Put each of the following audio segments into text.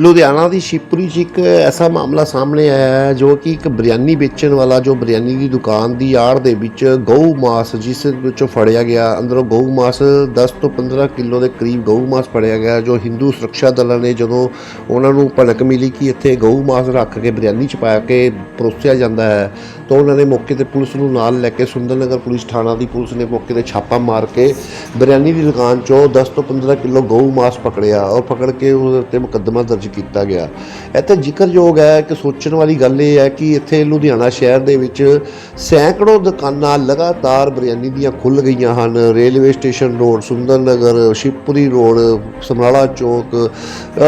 ਲੁਧਿਆਣਾ ਦੀ ਸ਼ਿਵਪੁਰੀ 'ਚ ਇੱਕ ਐਸਾ ਮਾਮਲਾ ਸਾਹਮਣੇ ਆਇਆ ਹੈ ਜੋ ਕਿ ਇੱਕ ਬਿਰਿਆਨੀ ਵੇਚਣ ਵਾਲਾ ਜੋ ਬਿਰਿਆਨੀ ਦੀ ਦੁਕਾਨ ਦੀ ਆੜ ਦੇ ਵਿੱਚ ਗਊ ਮਾਸ ਜਿਸ ਵਿੱਚੋਂ ਫੜਿਆ ਗਿਆ, ਅੰਦਰੋਂ ਗਊ ਮਾਸ 10 ਤੋਂ 15 ਕਿਲੋ ਦੇ ਕਰੀਬ ਗਊ ਮਾਸ ਫੜਿਆ ਗਿਆ, ਜੋ ਹਿੰਦੂ ਸੁਰੱਖਿਆ ਦਲਾਂ ਨੇ ਜਦੋਂ ਉਹਨਾਂ ਨੂੰ ਭਣਕ ਮਿਲੀ ਕਿ ਇੱਥੇ ਗਊ ਮਾਸ ਰੱਖ ਕੇ ਬਿਰਿਆਨੀ 'ਚ ਪਾ ਕੇ ਪਰੋਸਿਆ ਜਾਂਦਾ ਹੈ, ਤਾਂ ਉਹਨਾਂ ਨੇ ਮੌਕੇ ਤੇ ਪੁਲਿਸ ਨੂੰ ਨਾਲ ਲੈ ਕੇ ਸੁੰਦਰਨਗਰ ਪੁਲਿਸ ਥਾਣਾ ਦੀ ਪੁਲਿਸ ਨੇ ਮੌਕੇ ਤੇ ਛਾਪਾ ਮਾਰ ਕੇ ਬਿਰਿਆਨੀ ਦੀ ਦੁਕਾਨ 'ਚੋਂ 10 ਤੋਂ 15 ਕਿਲੋ ਗਊ ਮਾਸ ਪਕੜਿਆ। ਔਰ ਪਕੜ ਕੇ ਉਹਦੇ ਉੱਤੇ ਮੁਕੱਦਮਾ ਦਰਜ ਕੀਤਾ ਗਿਆ। ਇੱਥੇ ਜ਼ਿਕਰਯੋਗ ਹੈ ਕਿ ਸੋਚਣ ਵਾਲੀ ਗੱਲ ਇਹ ਹੈ ਕਿ ਇੱਥੇ ਲੁਧਿਆਣਾ ਸ਼ਹਿਰ ਦੇ ਵਿੱਚ ਸੈਂਕੜੋ ਦੁਕਾਨਾਂ ਲਗਾਤਾਰ ਬਰਿਆਨੀ ਦੀਆਂ ਖੁੱਲ ਗਈਆਂ ਹਨ। Railway station road Sundarnagar Shivpuri road, Samrala ਚੌਕ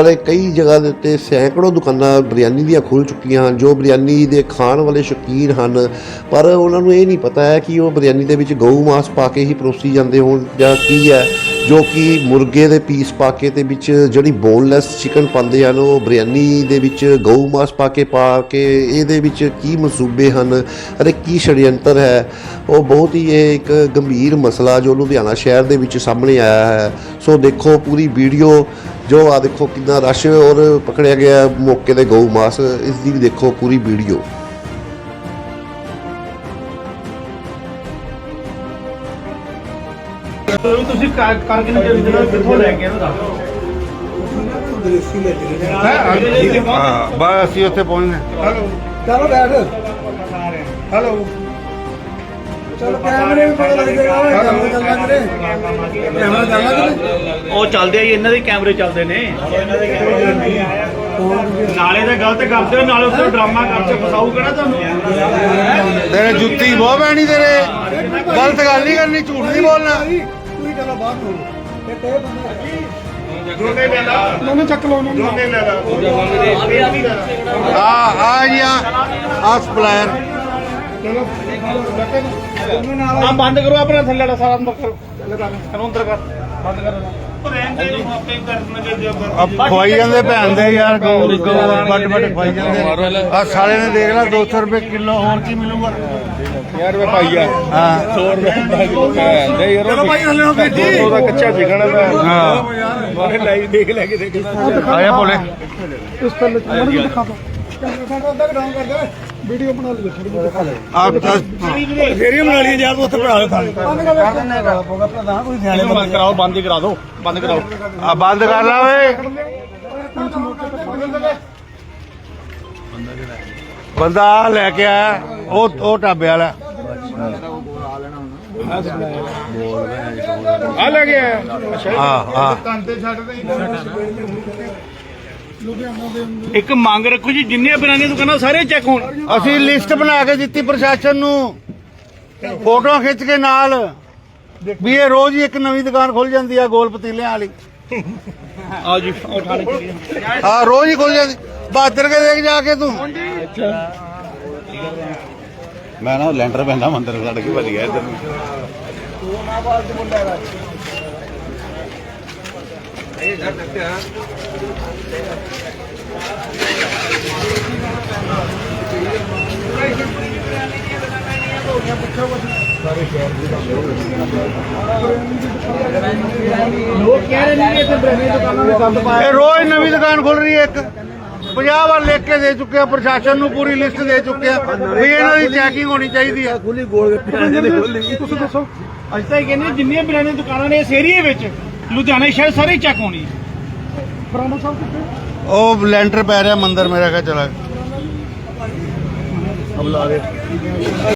ਅਤੇ ਕਈ ਜਗ੍ਹਾ ਦੇ ਉੱਤੇ ਸੈਂਕੜੋ ਦੁਕਾਨਾਂ ਬਰਿਆਨੀ ਦੀਆਂ ਖੁੱਲ ਚੁੱਕੀਆਂ ਹਨ, ਜੋ ਬਿਰਿਆਨੀ ਦੇ ਖਾਣ ਵਾਲੇ ਸ਼ੌਕੀਨ ਹਨ। ਪਰ ਉਹਨਾਂ ਨੂੰ ਇਹ ਨਹੀਂ ਪਤਾ ਹੈ ਕਿ ਉਹ ਬਰਿਆਨੀ ਦੇ ਵਿੱਚ ਗਊ, ਮਾਸ ਪਾ ਕੇ ਹੀ ਪਰੋਸੀ ਜਾਂਦੇ ਹੋਣ ਜਾਂ ਕੀ ਹੈ। ਜੋ ਕਿ ਮੁਰਗੇ ਦੇ ਪੀਸ ਪਾ ਕੇ ਤੇ ਵਿੱਚ ਜਿਹੜੀ ਬੋਨਲੈਸ ਚਿਕਨ ਪਾਉਂਦੇ ਹਨ, ਉਹ ਬਿਰਿਆਨੀ ਦੇ ਵਿੱਚ ਗਊ ਮਾਸ ਪਾ ਕੇ ਪਾ ਕੇ ਇਹਦੇ ਵਿੱਚ ਕੀ ਮਸੂਬੇ ਹਨ ਅਤੇ ਕੀ ਛੜਯੰਤਰ ਹੈ, ਉਹ ਬਹੁਤ ਹੀ ਇਹ ਇੱਕ ਗੰਭੀਰ ਮਸਲਾ ਜੋ ਲੁਧਿਆਣਾ ਸ਼ਹਿਰ ਦੇ ਵਿੱਚ ਸਾਹਮਣੇ ਆਇਆ ਹੈ। ਸੋ ਦੇਖੋ ਪੂਰੀ ਵੀਡੀਓ ਜੋ ਆ ਦੇਖੋ ਕਿੰਨਾ ਰਸ਼ ਔਰ ਪਕੜਿਆ ਗਿਆ ਮੌਕੇ ਤੇ ਗਊ ਮਾਸ, ਇਸ ਦੀ ਵੀ ਦੇਖੋ ਪੂਰੀ ਵੀਡੀਓ। ਤੁਸੀਂ ਕਰ ਕਰਕੇ ਨਹੀਂ ਜਿਹੜਾ ਕਿੱਥੋਂ ਲੈ ਕੇ ਇਹਨੂੰ ਦੱਸੋ ਹਾਂ? ਬਸ ਅਸੀਂ ਉੱਥੇ ਪਹੁੰਚਨੇ ਹੈਲੋ। ਚਲੋ ਬੈਠ। ਹੈਲੋ। ਚਲੋ ਕੈਮਰੇ ਵੀ ਪਤਾ ਲੱਗ ਜਾਏਗਾ। ਓਏ ਕੈਮਰੇ ਚੱਲਦਾ ਕਰੇ ਕੈਮਰਾ ਚੱਲਦਾ ਕਰੇ ਉਹ ਚੱਲਦੇ ਆ ਜੀ, ਇਹਨਾਂ ਦੇ ਕੈਮਰੇ ਚੱਲਦੇ ਨੇ। ਨਾਲੇ ਤਾਂ ਗਲਤ ਕਰਦੇ ਹੋ ਨਾਲੇ ਉੱਤੇ ਡਰਾਮਾ ਕਰਕੇ ਫਸਾਊਗਾ ਨਾ ਤੁਹਾਨੂੰ। ਤੇਰੇ ਜੁੱਤੀ ਬਹੁਤ ਪੈਣੀ ਤੇਰੇ। ਗਲਤ ਗੱਲ ਨਹੀਂ ਕਰਨੀ ਝੂਠ ਨਹੀਂ ਬੋਲਣਾ। ਤੁਸੀਂ ਚਲੋ ਬਾਹਰ ਹੋ ਇਹ ਤੇ ਬੰਦੇ ਦੋਨੇ ਲੈ ਲਾ। ਉਹਨੇ ਚੱਕ ਲਓ ਉਹਨੂੰ ਦੋਨੇ ਲੈ ਲਾ। ਆ ਆ ਜੀ ਆ। ਆ ਸਪਲਾਇਰ। ਆ ਬੰਦ ਕਰੋ ਆਪਣਾ ਥੱਲੇ ਵਾਲਾ ਸਾਰਾ ਅੰਦਰ ਕਰੋ। ਇਹਨੂੰ ਅੰਦਰ ਕਰ। ਬੰਦ ਕਰੋ। ਖਵਾਈ ਜਾਂਦੇ ਭੈਣ ਦੇ ਯਾਰ ਵੱਡ ਵੱਡ ਖਵਾਈ ਜਾਂਦੇ। ਆ ਸਾਲੇ ਨੇ ਦੇਖ ਲੈ 200 ਰੁਪਏ ਕਿਲੋ ਹੋਰ ਕੀ ਮਿਲੂਗਾ? 50 ਰੁਪਏ ਪਾਈਆ ਹਾਂ। 100 ਰੁਪਏ ਦੇ ਯਾਰ ਚਲੋ ਭਾਈ ਥੱਲੇ ਹੋ ਜੀ ਉਹਦਾ ਕੱਚਾ ਚਿਕਨ ਹੈ। ਹਾਂ ਮੈਂ ਲਾਈ ਦੇਖ ਲੈ ਕੇ ਦੇਖ। ਆਇਆ ਬੋਲੇ ਇਸ ਤੇ ਮੈਨੂੰ ਦਿਖਾ ਦੋ। ਕੈਮਰਾ ਅੱਧਾ ਡਾਊਨ ਕਰ ਦੇ। ਵੀਡੀਓ ਬਣਾ ਲਈ ਥੋੜੀ ਜਿਹੀ ਦਿਖਾ ਦੇ ਆ ਫੇਰੀ ਬਣਾ ਲਈ ਯਾਰ ਉੱਥੇ ਬਣਾ ਲਓ ਥਾਲੇ ਬੰਦ ਕਰ ਦੇ ਪੋਗਾ ਪ੍ਰਧਾਨ ਕੋਈ ਸਿਆਣੇ ਬੰਦ ਕਰਾਓ ਬੰਦ ਹੀ ਕਰਾ ਦਿਓ। ਬੰਦ ਕਰਾਓ। ਆ ਬੰਦ ਕਰ ਲਾ ਓਏ। ਬੰਦਾ ਲੈ ਕੇ ਆਇਆ ਉਹ ਉਹ ਢਾਬੇ ਵਾਲਾ। ਆ ਲੈ ਗਿਆ ਅੱਛਾ ਹਾਂ ਹਾਂ ਇੱਕ ਮੰਗ ਰੱਖੋ ਜੀ ਜਿੰਨੇ ਬਿਰਾਨੀ ਦੁਕਾਨਾਂ ਸਾਰੇ ਚੈੱਕ ਹੋਣ। ਅਸੀਂ ਲਿਸਟ ਬਣਾ ਕੇ ਦਿੱਤੀ ਪ੍ਰਸ਼ਾਸਨ ਨੂੰ। ਫੋਟੋਆਂ ਖਿੱਚ ਕੇ ਨਾਲ ਵੀ ਇਹ ਰੋਜ਼ ਹੀ ਇੱਕ ਨਵੀਂ ਦੁਕਾਨ ਖੁੱਲ ਜਾਂਦੀ ਆ ਗੋਲ ਪਤੀਲਿਆਂ ਵਾਲੀ। ਆ ਜੀ ਚੱਲੀਏ। ਹਾਂ ਰੋਜ਼ ਹੀ ਖੁੱਲ ਜਾਂਦੀ। ਬਾਦਰ ਕੇ ਦੇਖ ਜਾ ਕੇ ਤੂੰ। ਮੈਂ ਨਾ ਲੈਂਟਰ ਪੈਂਦਾ ਮੰਦਰ ਛੱਡ ਕੇ ਭੱਜ ਗਿਆ ਇੱਧਰ ਨੂੰ। ਲੋਕ ਕਹਿ ਰਹੇ ਨੇ ਕਿ ਇੱਥੇ ਬਿਰਾਨੀ ਦੁਕਾਨਾਂ ਨੇ ਗੰਦ ਪਾਇਆ ਇਹ ਰੋਜ਼ ਨਵੀਂ ਦੁਕਾਨ ਖੁੱਲ ਰਹੀ ਹੈ ਇੱਕ। 50 ਵਾਰ ਲਿਖ ਕੇ ਦੇ ਚੁੱਕੇ ਆ ਪ੍ਰਸ਼ਾਸਨ ਨੂੰ ਪੂਰੀ ਲਿਸਟ ਦੇ ਚੁੱਕੇ ਆ। ਵੀ ਇਹਨਾਂ ਦੀ ਚੈਕਿੰਗ ਹੋਣੀ ਚਾਹੀਦੀ ਹੈ ਤੁਸੀਂ ਦੱਸੋ। ਅੱਜ ਤਾਂ ਇਹ ਕਹਿੰਦੇ ਜਿੰਨੀਆਂ ਬਿਰਾਨੀ ਦੁਕਾਨਾਂ ਨੇ ਇਸ ਏਰੀਏ ਵਿੱਚ। ਲੁਧਿਆਣਾ ਸ਼ਹਿਰ ਸਾਰੇ ਚੈੱਕ ਹੋਣੀ। ਬਰਾਮਦ ਸਾਹਿਬ ਕਿੱਥੇ? ਉਹ ਲੈਂਟਰ ਪੈ ਰਿਹਾ ਮੰਦਰ ਮੇਰਾ ਕਾ ਚਲਾ